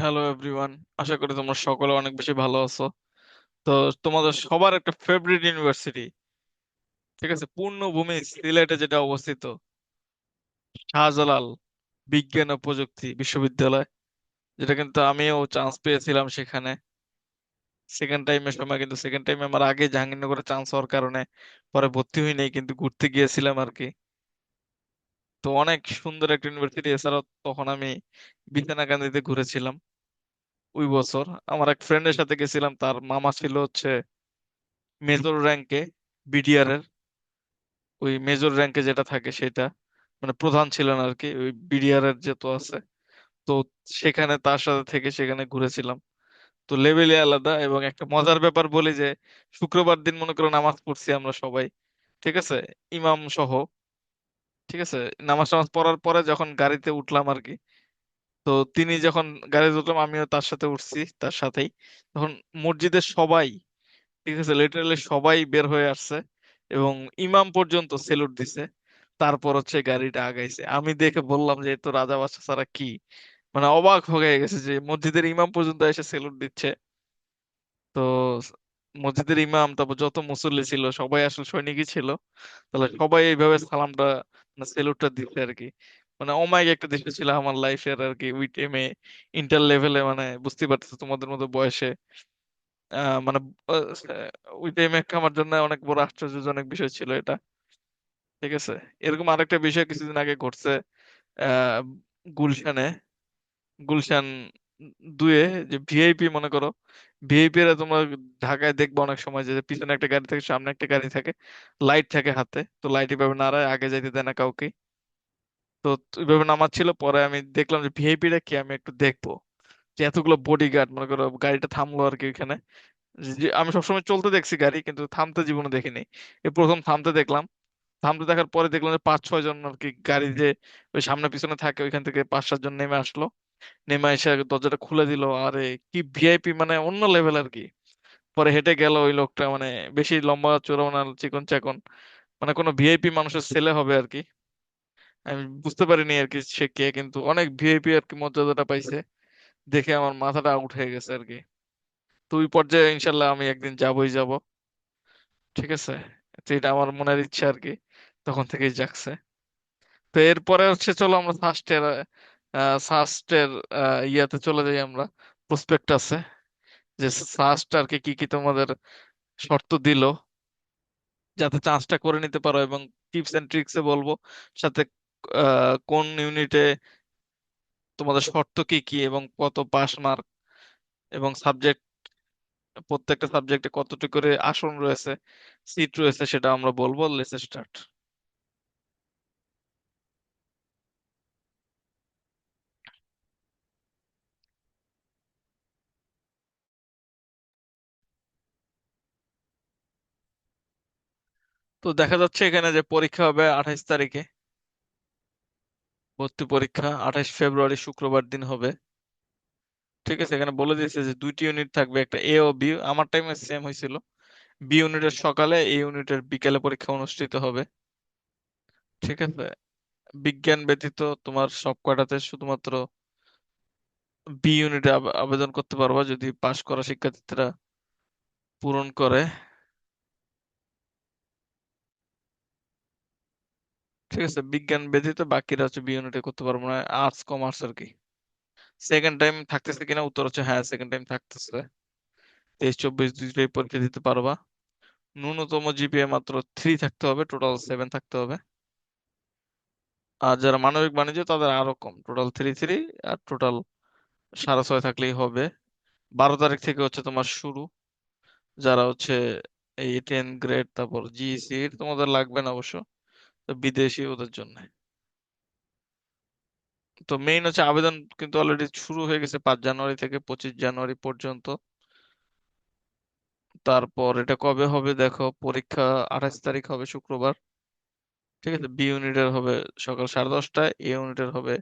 Hello everyone আশা করি তোমরা সকলে অনেক বেশি ভালো আছো। তো তোমাদের সবার একটা ফেভারিট ইউনিভার্সিটি ঠিক আছে? পূর্ণভূমি সিলেটে যেটা অবস্থিত, শাহজালাল বিজ্ঞান ও প্রযুক্তি বিশ্ববিদ্যালয়, যেটা কিন্তু আমিও চান্স পেয়েছিলাম সেখানে। সেকেন্ড টাইমের সময় কিন্তু সেকেন্ড টাইমে আমার আগে জাহাঙ্গীরনগরে চান্স হওয়ার কারণে পরে ভর্তি হই নাই, কিন্তু ঘুরতে গিয়েছিলাম আর কি। তো অনেক সুন্দর একটা ইউনিভার্সিটি এছাড়াও তখন আমি বিছানাকান্দিতে ঘুরেছিলাম ওই বছর। আমার এক ফ্রেন্ডের সাথে গেছিলাম, তার মামা ছিল হচ্ছে মেজর র্যাঙ্কে বিডিআর এর। ওই মেজর র্যাঙ্কে যেটা থাকে সেটা মানে প্রধান ছিলেন আর কি ওই বিডিআর এর যেহেতু আছে। তো সেখানে, তার সাথে থেকে সেখানে ঘুরেছিলাম। তো লেভেলই আলাদা এবং একটা মজার ব্যাপার বলি যে, শুক্রবার দিন মনে করো নামাজ পড়ছি আমরা সবাই, ঠিক আছে? ইমাম সহ। ঠিক আছে, নামাজ টামাজ পড়ার পরে যখন গাড়িতে উঠলাম আর কি তো তিনি যখন গাড়িতে উঠলাম, আমিও তার সাথে উঠছি, তার সাথেই। তখন মসজিদের সবাই, ঠিক আছে লিটারালি সবাই বের হয়ে আসছে এবং ইমাম পর্যন্ত সেলুট দিছে। তারপর হচ্ছে গাড়িটা আগাইছে। আমি দেখে বললাম যে তো রাজা বাদশা ছাড়া কি? মানে অবাক হয়ে গেছে যে, মসজিদের ইমাম পর্যন্ত এসে সেলুট দিচ্ছে। তো মসজিদের ইমাম, তারপর যত মুসল্লি ছিল, সবাই আসলে সৈনিকই ছিল। তাহলে সবাই এইভাবে সালামটা মানে সেলুটটা দিচ্ছে আর কি মানে অমায়িক একটা দৃশ্য ছিল আমার লাইফের আর কি ওই টাইমে ইন্টার লেভেলে মানে বুঝতে পারতেছো তোমাদের মতো বয়সে। মানে ওই টাইমে আমার জন্য অনেক বড় আশ্চর্যজনক বিষয় ছিল এটা। ঠিক আছে? এরকম আরেকটা বিষয় কিছুদিন আগে ঘটছে গুলশানে। গুলশান দুয়ে যে ভিআইপি মনে করো ভিআইপি এরা তোমরা ঢাকায় দেখবে অনেক সময় যে পিছনে একটা গাড়ি থাকে, সামনে একটা গাড়ি থাকে লাইট থাকে হাতে, তো লাইট এভাবে নাড়ায় আগে যাইতে দেয় না কাউকে। তো ওইভাবে নামাচ্ছিল, পরে আমি দেখলাম যে ভিআইপিটা কি, আমি একটু দেখব। যে এতগুলো বডিগার্ড মনে করো গাড়িটা থামলো আর কি ওইখানে। আমি সবসময় চলতে দেখছি গাড়ি, কিন্তু থামতে জীবনে দেখিনি এই প্রথম থামতে দেখলাম। থামতে দেখার পরে দেখলাম যে পাঁচ ছয় জন আর কি গাড়ি যে ওই সামনে পিছনে থাকে, ওইখান থেকে পাঁচ সাত জন নেমে আসলো। নেমে এসে দরজাটা খুলে দিল। আরে কি ভিআইপি মানে অন্য লেভেল আর কি পরে হেঁটে গেল ওই লোকটা মানে বেশি লম্বা চওড়াও না চিকন চাকন। মানে কোনো ভিআইপি মানুষের ছেলে হবে আর কি আমি বুঝতে পারিনি আর কি সে কে কিন্তু অনেক ভিআইপি আর কি মর্যাদাটা পাইছে। দেখে আমার মাথাটা আউট হয়ে গেছে আর কি তো ওই পর্যায়ে ইনশাল্লাহ আমি একদিন যাবই যাব। ঠিক আছে? তো এটা আমার মনের ইচ্ছা আর কি তখন থেকেই জাগছে তো এরপরে হচ্ছে চলো আমরা সাস্টের সাস্টের ইয়াতে চলে যাই আমরা। প্রসপেক্টাসে যে সাস্ট আর কি কি তোমাদের শর্ত দিল। যাতে চান্সটা করে নিতে পারো এবং টিপস এন্ড ট্রিক্সে বলব। সাথে কোন ইউনিটে তোমাদের শর্ত কি কি এবং কত পাস মার্ক এবং সাবজেক্ট প্রত্যেকটা সাবজেক্টে কতটুকু করে আসন রয়েছে সিট রয়েছে সেটা আমরা বলব লেটস স্টার্ট তো দেখা যাচ্ছে এখানে যে পরীক্ষা হবে আঠাইশ তারিখে। ভর্তি পরীক্ষা আঠাইশ ফেব্রুয়ারি শুক্রবার দিন হবে। ঠিক আছে, এখানে বলে দিয়েছে যে দুইটি ইউনিট থাকবে, একটা এ ও বি আমার টাইমে সেম হয়েছিল। বি ইউনিটের সকালে এ ইউনিটের বিকেলে পরীক্ষা অনুষ্ঠিত হবে। ঠিক আছে, বিজ্ঞান ব্যতীত তোমার সব কয়টাতে শুধুমাত্র বি ইউনিটে আবেদন করতে পারবা যদি পাশ করা শিক্ষার্থীরা পূরণ করে। ঠিক আছে, বিজ্ঞান ব্যতীত বাকিরা হচ্ছে বি ইউনিটে করতে পারব না আর্টস কমার্স আর কি। সেকেন্ড টাইম থাকতেছে কিনা উত্তর হচ্ছে হ্যাঁ সেকেন্ড টাইম থাকতেছে। তেইশ, চব্বিশ দুইটাই পরীক্ষা দিতে পারবা। ন্যূনতম জিপিএ মাত্র থ্রি থাকতে হবে টোটাল সেভেন থাকতে হবে। আর যারা মানবিক বাণিজ্য, তাদের আরও কম টোটাল থ্রি থ্রি আর টোটাল সাড়ে ছয় থাকলেই হবে। বারো তারিখ থেকে হচ্ছে তোমার শুরু। যারা হচ্ছে এই টেন গ্রেড তারপর জিইসি তোমাদের লাগবে না অবশ্য। বিদেশি ওদের জন্য। তো মেইন হচ্ছে আবেদন কিন্তু অলরেডি শুরু হয়ে গেছে পাঁচ জানুয়ারি থেকে পঁচিশ জানুয়ারি পর্যন্ত। তারপর এটা কবে হবে দেখো, পরীক্ষা আঠাশ তারিখ হবে শুক্রবার। ঠিক আছে বি ইউনিটের হবে সকাল সাড়ে দশটায় এ ইউনিটের হবে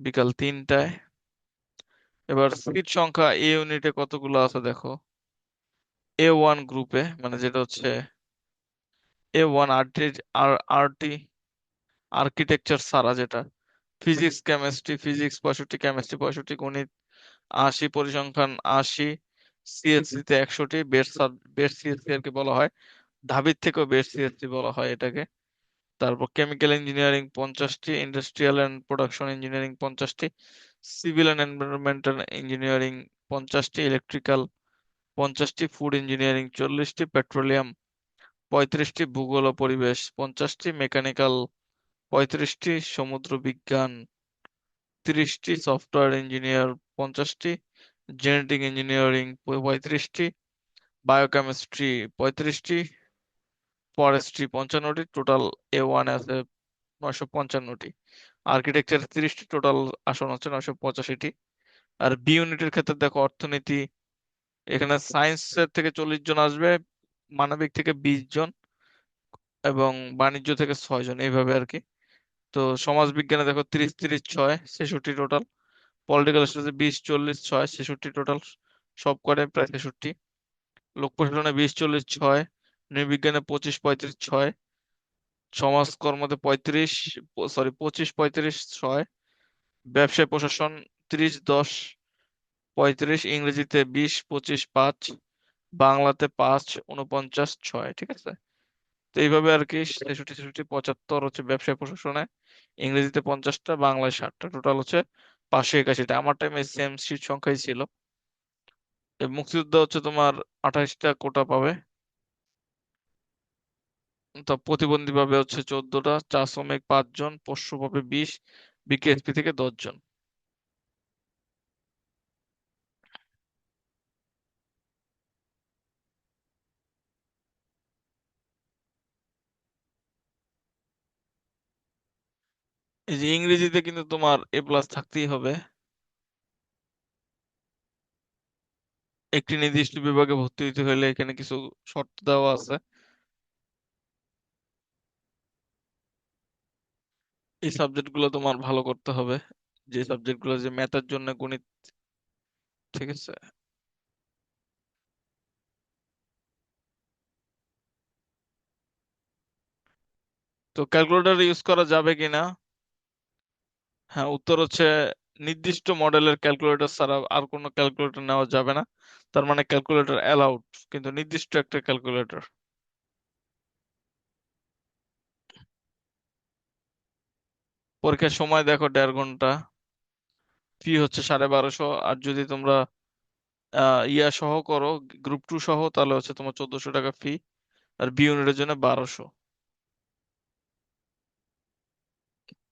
বিকাল তিনটায়। এবার সিট সংখ্যা এ ইউনিটে কতগুলো আছে দেখো? এ ওয়ান গ্রুপে মানে যেটা হচ্ছে এ ওয়ান আরটি আর আরটি আর্কিটেকচার সারা যেটা। ফিজিক্স কেমিস্ট্রি ফিজিক্স পঁয়ষট্টি কেমিস্ট্রি পঁয়ষট্টি, গণিত, আশি, পরিসংখ্যান, আশি সিএসসি তে একশোটি বেস্ট বেস্ট সিএসসি আর কি বলা হয়। ঢাবির থেকেও বেস্ট সিএসসি বলা হয় এটাকে। তারপর কেমিক্যাল ইঞ্জিনিয়ারিং পঞ্চাশটি ইন্ডাস্ট্রিয়াল অ্যান্ড প্রোডাকশন ইঞ্জিনিয়ারিং পঞ্চাশটি সিভিল অ্যান্ড এনভায়রনমেন্টাল ইঞ্জিনিয়ারিং পঞ্চাশটি ইলেকট্রিক্যাল পঞ্চাশটি ফুড ইঞ্জিনিয়ারিং চল্লিশটি পেট্রোলিয়াম পঁয়ত্রিশটি ভূগোল ও পরিবেশ, পঞ্চাশটি মেকানিক্যাল, পঁয়ত্রিশটি সমুদ্র বিজ্ঞান, তিরিশটি সফটওয়্যার ইঞ্জিনিয়ার, পঞ্চাশটি জেনেটিক ইঞ্জিনিয়ারিং, পঁয়ত্রিশটি বায়োকেমিস্ট্রি, পঁয়ত্রিশটি ফরেস্ট্রি, পঞ্চান্নটি টোটাল এ ওয়ান আছে, নয়শো পঞ্চান্নটি। আর্কিটেকচার তিরিশটি টোটাল আসন আছে, নয়শো পঁচাশিটি। আর বি ইউনিটের ক্ষেত্রে দেখো অর্থনীতি, এখানে সায়েন্সের থেকে চল্লিশ জন আসবে মানবিক থেকে বিশ জন এবং বাণিজ্য থেকে ছয় জন, এইভাবে আর কি। তো সমাজ বিজ্ঞানে দেখো তিরিশ তিরিশ, ছয়, ছেষট্টি টোটাল পলিটিক্যাল স্টাডিজে বিশ, চল্লিশ, ছয়, ছেষট্টি টোটাল সব করে প্রায় ছেষট্টি। লোক প্রশাসনে বিশ, চল্লিশ, ছয়, নৃবিজ্ঞানে পঁচিশ, পঁয়ত্রিশ, ছয় সমাজ কর্মতে পঁয়ত্রিশ সরি পঁচিশ, পঁয়ত্রিশ, ছয়, ব্যবসায় প্রশাসন ত্রিশ, দশ, পঁয়ত্রিশ, ইংরেজিতে বিশ, পঁচিশ, পাঁচ বাংলাতে পাঁচ উনপঞ্চাশ ছয়, ঠিক আছে? তো এইভাবে আর কি ছেষট্টি ছেষট্টি পঁচাত্তর হচ্ছে ব্যবসায় প্রশাসনে, ইংরেজিতে পঞ্চাশটা, বাংলায় ষাটটা। টোটাল হচ্ছে পাঁচশো একাশিটা। আমার টাইমে সেম সিট সংখ্যাই ছিল। মুক্তিযোদ্ধা হচ্ছে তোমার আঠাশটা কোটা পাবে। তো প্রতিবন্ধী পাবে হচ্ছে চোদ্দটা চা শ্রমিক পাঁচজন, পোষ্য পাবে বিশ, বিকেএসপি থেকে দশ এই যে ইংরেজিতে কিন্তু তোমার এ প্লাস থাকতেই হবে। একটি নির্দিষ্ট বিভাগে ভর্তি হতে হলে এখানে কিছু শর্ত দেওয়া আছে। এই সাবজেক্টগুলো তোমার ভালো করতে হবে। যে সাবজেক্টগুলো যে ম্যাথের জন্য গণিত, ঠিক আছে? তো ক্যালকুলেটর ইউজ করা যাবে কিনা? হ্যাঁ উত্তর হচ্ছে নির্দিষ্ট মডেলের ক্যালকুলেটর ছাড়া আর কোনো ক্যালকুলেটর নেওয়া যাবে না। তার মানে ক্যালকুলেটর অ্যালাউড কিন্তু নির্দিষ্ট একটা ক্যালকুলেটর পরীক্ষার সময় দেখো দেড় ঘণ্টা। ফি হচ্ছে সাড়ে বারোশো, আর যদি তোমরা ইয়া সহ করো গ্রুপ টু সহ, তাহলে হচ্ছে তোমার চোদ্দশো টাকা ফি আর বি ইউনিটের জন্য বারোশো।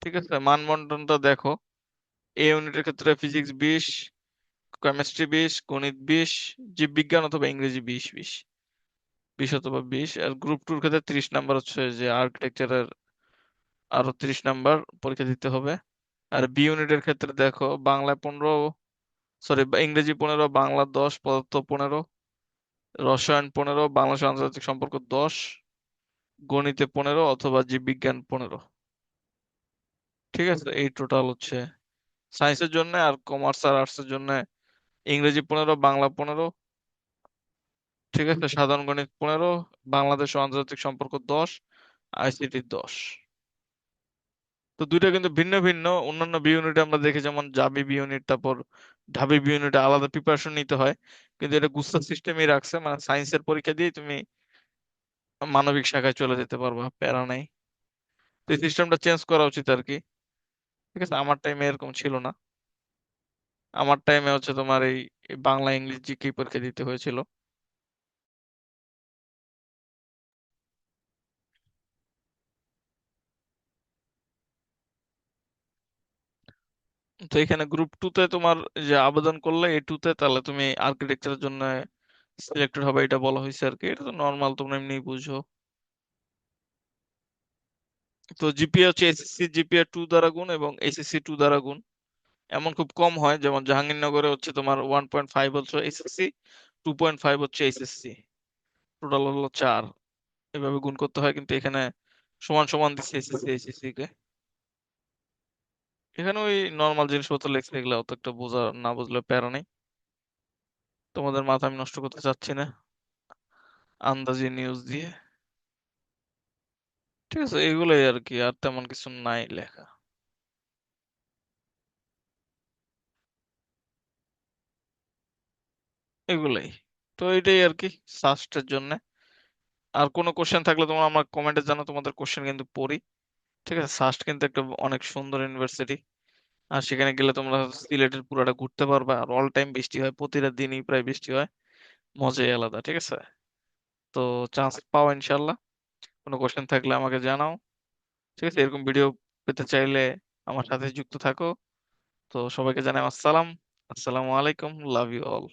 ঠিক আছে মানবন্টনটা দেখো। এ ইউনিটের ক্ষেত্রে ফিজিক্স বিশ কেমিস্ট্রি বিশ, গণিত বিশ, জীববিজ্ঞান অথবা ইংরেজি বিশ বিশ। বিশ অথবা বিশ, আর গ্রুপ টুর ক্ষেত্রে ত্রিশ নাম্বার হচ্ছে যে আর্কিটেকচারের আরও ত্রিশ নাম্বার পরীক্ষা দিতে হবে। আর বি ইউনিটের ক্ষেত্রে দেখো, বাংলায় পনেরো সরি ইংরেজি পনেরো, বাংলা দশ, পদার্থ পনেরো, রসায়ন পনেরো বাংলাদেশ আন্তর্জাতিক সম্পর্ক দশ, গণিতে পনেরো অথবা জীববিজ্ঞান পনেরো। ঠিক আছে এই টোটাল হচ্ছে সায়েন্সের জন্য আর কমার্স আর আর্টসের জন্য ইংরেজি পনেরো বাংলা পনেরো ঠিক আছে সাধারণ গণিত পনেরো বাংলাদেশ ও আন্তর্জাতিক সম্পর্ক দশ আইসিটি দশ। তো দুইটা কিন্তু ভিন্ন ভিন্ন অন্যান্য বি ইউনিটে আমরা দেখি যেমন জাবি বি ইউনিট তারপর ঢাবি বি ইউনিটে আলাদা প্রিপারেশন নিতে হয়। কিন্তু এটা গুস্তা সিস্টেমই রাখছে মানে সায়েন্সের পরীক্ষা দিয়ে তুমি মানবিক শাখায় চলে যেতে পারবা প্যারা নাই। তো এই সিস্টেমটা চেঞ্জ করা উচিত আর কি। ঠিক আছে, আমার টাইমে এরকম ছিল না। আমার টাইমে হচ্ছে তোমার এই বাংলা, ইংলিশ জিকে পরীক্ষা দিতে হয়েছিল। তো এখানে গ্রুপ টু তে তোমার যে আবেদন করলে এ টু তে তাহলে তুমি আর্কিটেকচারের জন্য সিলেক্টেড হবে, এটা বলা হয়েছে আর কি এটা তো নর্মাল তোমরা এমনি বুঝো। তো জিপিএ হচ্ছে এসএসসি জিপিএ টু দ্বারা গুণ এবং এসএসসি টু দ্বারা গুণ। এমন খুব কম হয়, যেমন জাহাঙ্গীরনগরে হচ্ছে তোমার ওয়ান পয়েন্ট ফাইভ হচ্ছে এসএসসি টু পয়েন্ট ফাইভ হচ্ছে এসএসসি টোটাল হলো চার। এভাবে গুণ করতে হয়, কিন্তু এখানে সমান সমান দিচ্ছে এসএসসি এসএসসি কে। এখানে ওই নর্মাল জিনিসপত্র লেখছে, এগুলো অত একটা বোঝা, না বুঝলে প্যারা নেই। তোমাদের মাথা আমি নষ্ট করতে চাচ্ছি না। আন্দাজি নিউজ দিয়ে। ঠিক আছে, এগুলোই আর কি আর তেমন কিছু নাই লেখা। এগুলাই। তো এটাই আর কি সাস্টের জন্য। আর কোনো কোশ্চেন থাকলে তোমরা আমার কমেন্টে জানো তোমাদের কোশ্চেন কিন্তু পড়ি। ঠিক আছে সাস্ট কিন্তু একটা অনেক সুন্দর ইউনিভার্সিটি আর সেখানে গেলে তোমরা সিলেটের পুরোটা ঘুরতে পারবে। আর অল টাইম বৃষ্টি হয়, প্রতিটা দিনই প্রায় বৃষ্টি হয়। মজাই আলাদা, ঠিক আছে? তো চান্স পাও ইনশাল্লাহ। কোনো কোশ্চেন থাকলে আমাকে জানাও। ঠিক আছে? এরকম ভিডিও পেতে চাইলে আমার সাথে যুক্ত থাকো। তো সবাইকে জানাই আসসালাম। আসসালামু আলাইকুম। Love you all